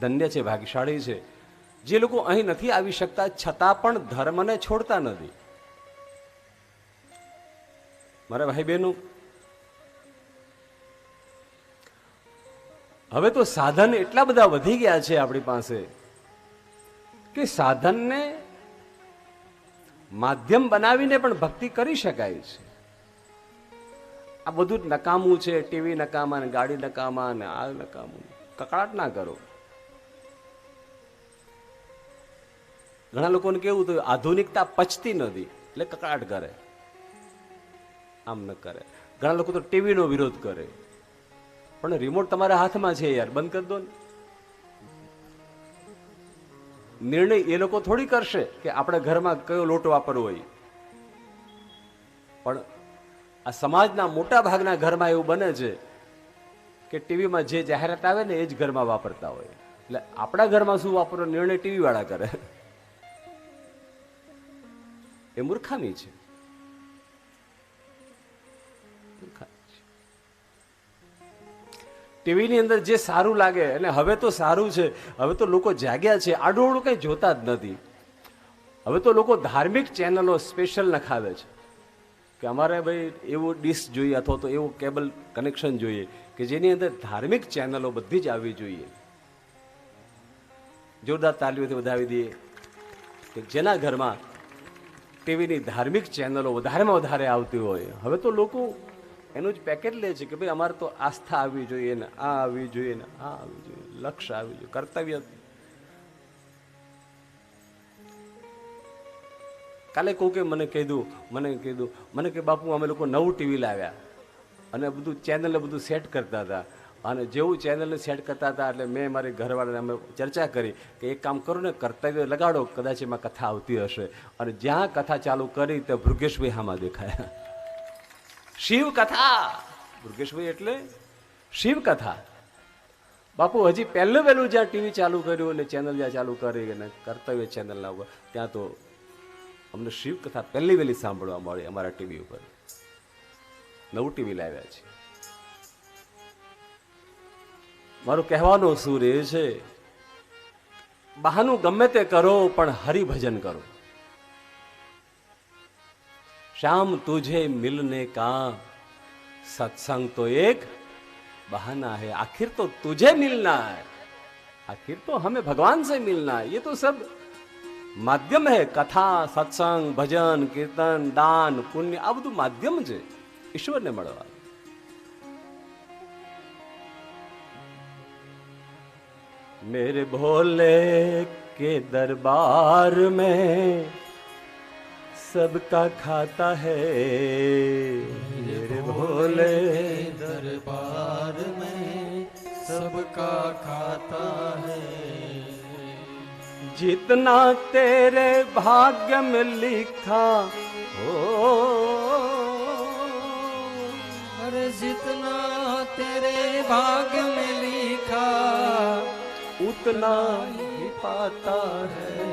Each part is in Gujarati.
ધન્ય છે, ભાગ્યશાળી છે. જે લોકો અહીં નથી આવી શકતા, છતાં પણ ધર્મને છોડતા નથી. મારા ભાઈ બહેનો હવે તો સાધન એટલા બધા વધી ગયા છે આપણી પાસે કે સાધનને માધ્યમ બનાવીને પણ ભક્તિ કરી શકાય છે. આ બધું જ નકામું છે, ટીવી નકામા ને ગાડી નકામા ને આ નકામું. કકડાટ ના કરો. ઘણા લોકોને કેવું થયું, આધુનિકતા પચતી નથી, એટલે કકડાટ કરે. આમ ન કરે. ઘણા લોકો તો ટીવીનો વિરોધ કરે. પણ રિમોટ તમારા હાથમાં છે યાર, બંધ કરી દો ને. નિર્ણય એ લોકો થોડી કરશે કે આપણે ઘરમાં કયો લોટ વાપરવો હોય. પણ આ સમાજના મોટા ભાગના ઘરમાં એવું બને છે કે ટીવીમાં જે જાહેરાત આવે ને એ જ ઘરમાં વાપરતા હોય. એટલે આપણા ઘરમાં શું વાપરો, નિર્ણય ટીવી વાળા કરે. એ મૂર્ખામી છે. ટીવીની અંદર જે સારું લાગે, અને હવે તો સારું છે, હવે તો લોકો જાગ્યા છે આડોળું કંઈ જોતા જ નથી. હવે તો લોકો ધાર્મિક ચેનલો સ્પેશિયલ નખાવે છે. કે અમારે ભાઈ એવું ડીશ જોઈએ, અથવા તો એવું કેબલ કનેક્શન જોઈએ, કે જેની અંદર ધાર્મિક ચેનલો બધી જ આવવી જોઈએ. જોરદાર તાલીઓથી વધાવી દઈએ. કે જેના ઘરમાં ટીવીની ધાર્મિક ચેનલો વધારેમાં વધારે આવતી હોય. હવે તો લોકો એનું જ પેકેટ લે છે કે ભાઈ અમારે તો આસ્થા આવવી જોઈએ ને આ આવવી જોઈએ ને આ આવવી જોઈએ લક્ષ્ય આવવી જોઈએ, કર્તવ્ય કાલે કહું કે મને કીધું મને કીધું, મને કે બાપુ અમે લોકો નવું ટીવી લાવ્યા. અને બધું ચેનલ બધું સેટ કરતા હતા. અને જેવું ચેનલને સેટ કરતા હતા એટલે મેં મારી ઘરવાળાને અમે ચર્ચા કરી કે એક કામ કરો ને કર્તવ્ય લગાડો, કદાચ એમાં કથા આવતી હશે. અને જ્યાં કથા ચાલુ કરી તો ભૃગેશભાઈ હામાં દેખાયા. શિવ કથા ભૃગેશભાઈ એટલે શિવ કથા બાપુ, હજી પહેલું વહેલું જ્યાં ટીવી ચાલુ કર્યું અને ચેનલ જ્યાં ચાલુ કરી અને કર્તવ્ય ચેનલના ઉપર, ત્યાં તો અમને શિવ કથા પહેલી વહેલી સાંભળવા મળી અમારા ટીવી ઉપર. નવું ટીવી લાવ્યા છે. મારું કહેવાનો સૂર એ છે બહાનું ગમે તે કરો પણ હરિભજન કરો श्याम तुझे मिलने का सत्संग तो एक बहाना है आखिर तो तुझे मिलना है आखिर तो हमें भगवान से मिलना है ये तो सब માધ્યમ હે કથા સત્સંગ ભજન કીર્તન દાન પુણ્ય આ બધું માધ્યમ છે ઈશ્વરને મળવા मेरे भोले के दरबार में सबका खाता है। मेरे भोले दरबार में सबका खाता है। जितना तेरे भाग्य में लिखा हो, अरे जितना तेरे भाग्य में लिखा उतना ही पाता है।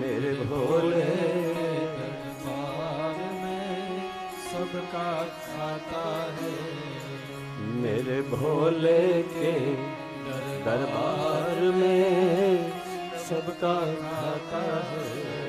मेरे भोले दरबार में सबका खाता है। मेरे भोले के दरबार में सबका खाता है।